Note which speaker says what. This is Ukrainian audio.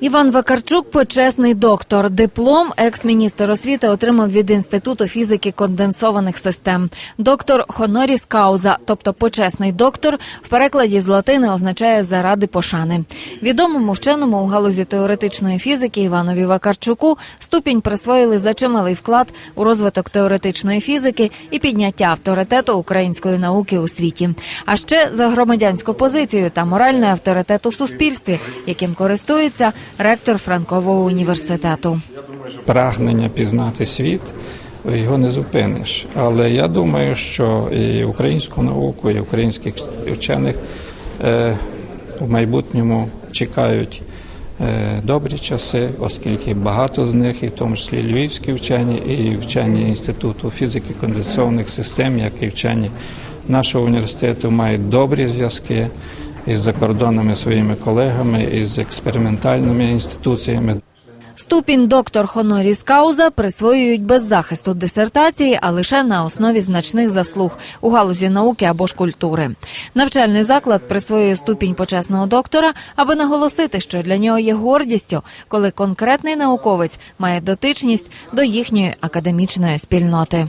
Speaker 1: Іван Вакарчук почесний доктор. Диплом екс-міністр освіти отримав від інституту фізики конденсованих систем. Доктор хоноріс кауза, тобто почесний доктор, в перекладі з латини означає заради пошани. Відомому вченому у галузі теоретичної фізики Іванові Вакарчуку ступінь присвоїли за чималий вклад у розвиток теоретичної фізики і підняття авторитету української науки у світі. А ще за громадянську позицію та моральний авторитет у суспільстві, яким користується ректор Франкового університету.
Speaker 2: прагнення пізнати світ, його не зупиниш. Але я думаю, що і українську науку, і українських вчених е, в майбутньому чекають е, добрі часи, оскільки багато з них, і в тому числі львівські вчені, і вчені Інституту фізики конденсованих систем, як і вчені нашого університету, мають добрі зв'язки із закордонними своїми колегами, із експериментальними інституціями.
Speaker 1: Ступінь доктор хоноріс кауза присвоюють без захисту дисертації, а лише на основі значних заслуг у галузі науки або ж культури. Навчальний заклад присвоює ступінь почесного доктора, аби наголосити, що для нього є гордістю, коли конкретний науковець має дотичність до їхньої академічної спільноти.